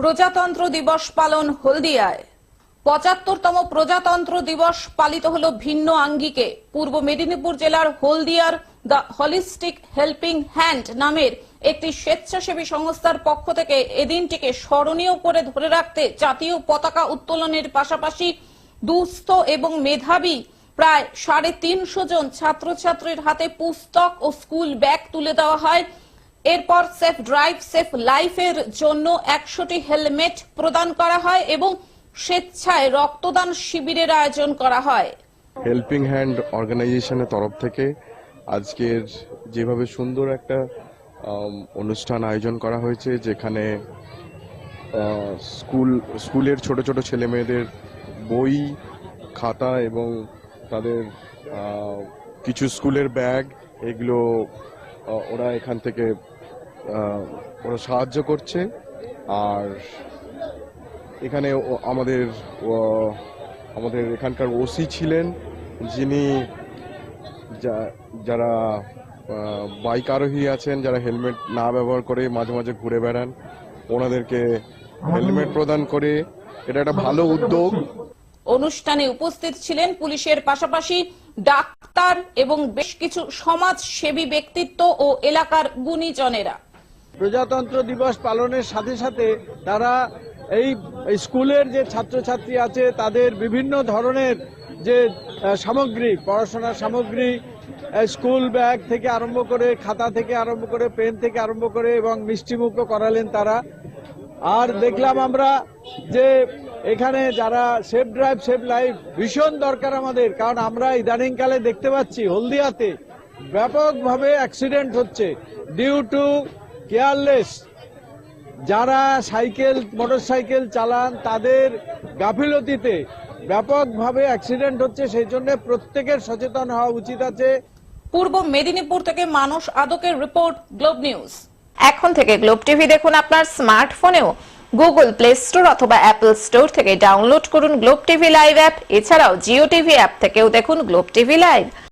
প্রজাতন্ত্র দিবস পালন হলদিয়ায়। পঁচাত্তরতম প্রজাতন্ত্র দিবস পালিত হল ভিন্ন আঙ্গিকে। পূর্ব মেদিনীপুর জেলার হলদিয়ার দ্য হলিস্টিক হেল্পিং হ্যান্ড নামের একটি স্বেচ্ছাসেবী সংস্থার পক্ষ থেকে এদিনটিকে স্মরণীয় করে ধরে রাখতে জাতীয় পতাকা উত্তোলনের পাশাপাশি দুস্থ এবং মেধাবী প্রায় সাড়ে তিনশো জন ছাত্রছাত্রীর হাতে পুস্তক ও স্কুল ব্যাগ তুলে দেওয়া হয়। এরপর সেফ ড্রাইভ, সেফ লাইফের জন্য একশোটি হেলমেট প্রদান করা হয় এবং স্বেচ্ছায় রক্তদান শিবিরের আয়োজন করা হয়। হেল্পিং হ্যান্ড অর্গানাইজেশনের তরফ থেকে আজকের যেভাবে সুন্দর একটা অনুষ্ঠান আয়োজন করা হয়েছে, যেখানে স্কুল, স্কুলের ছোট ছোট ছেলে মেয়েদের বই, খাতা এবং তাদের কিছু স্কুলের ব্যাগ, এগুলো ওরা এখান থেকে ওরা সাহায্য করছে। আর এখানে আমাদের আমাদের এখানকার ওসি ছিলেন। যিনি যারা বাইক আরোহী আছেন, যারা হেলমেট না ব্যবহার করে মাঝে মাঝে ঘুরে বেড়ান, ওনাদেরকে হেলমেট প্রদান করে। এটা একটা ভালো উদ্যোগ। অনুষ্ঠানে উপস্থিত ছিলেন পুলিশের পাশাপাশি ডাক্তার এবং বেশ কিছু সমাজসেবী ব্যক্তিত্ব ও এলাকার গুণীজনেরা। প্রজাতন্ত্র দিবস পালনের সাথে সাথে তারা এই স্কুলের যে ছাত্রছাত্রী আছে, তাদের বিভিন্ন ধরনের যে সামগ্রী, পড়াশোনার সামগ্রী স্কুল ব্যাগ থেকে আরম্ভ করে, খাতা থেকে আরম্ভ করে, পেন থেকে আরম্ভ করে এবং মিষ্টিমুখও করালেন তারা। আর দেখলাম আমরা যে এখানে যারা সেফ ড্রাইভ, সেফ লাইফ ভীষণ দরকার আমাদের, কারণ আমরা ইদানিংকালে দেখতে পাচ্ছি হলদিয়াতে ব্যাপকভাবে অ্যাক্সিডেন্ট হচ্ছে। ডিউ টু কেয়ারলেস যারা সাইকেল মোটরসাইকেল চালান তাদের গাফিলতিতে ব্যাপকভাবে অ্যাক্সিডেন্ট হচ্ছে সেই জন্য প্রত্যেকের সচেতন হওয়া উচিত আছে। পূর্ব মেদিনীপুর থেকে মানুষ আদকের রিপোর্ট গ্লোব নিউজ। এখন থেকে গ্লোব টিভি দেখুন আপনার স্মার্টফোনেও। গুগল প্লে স্টোর অথবা অ্যাপল স্টোর থেকে ডাউনলোড করুন গ্লোব টিভি লাইভ অ্যাপ। এছাড়াও জিও টিভি অ্যাপ থেকেও দেখুন গ্লোব টিভি লাইভ।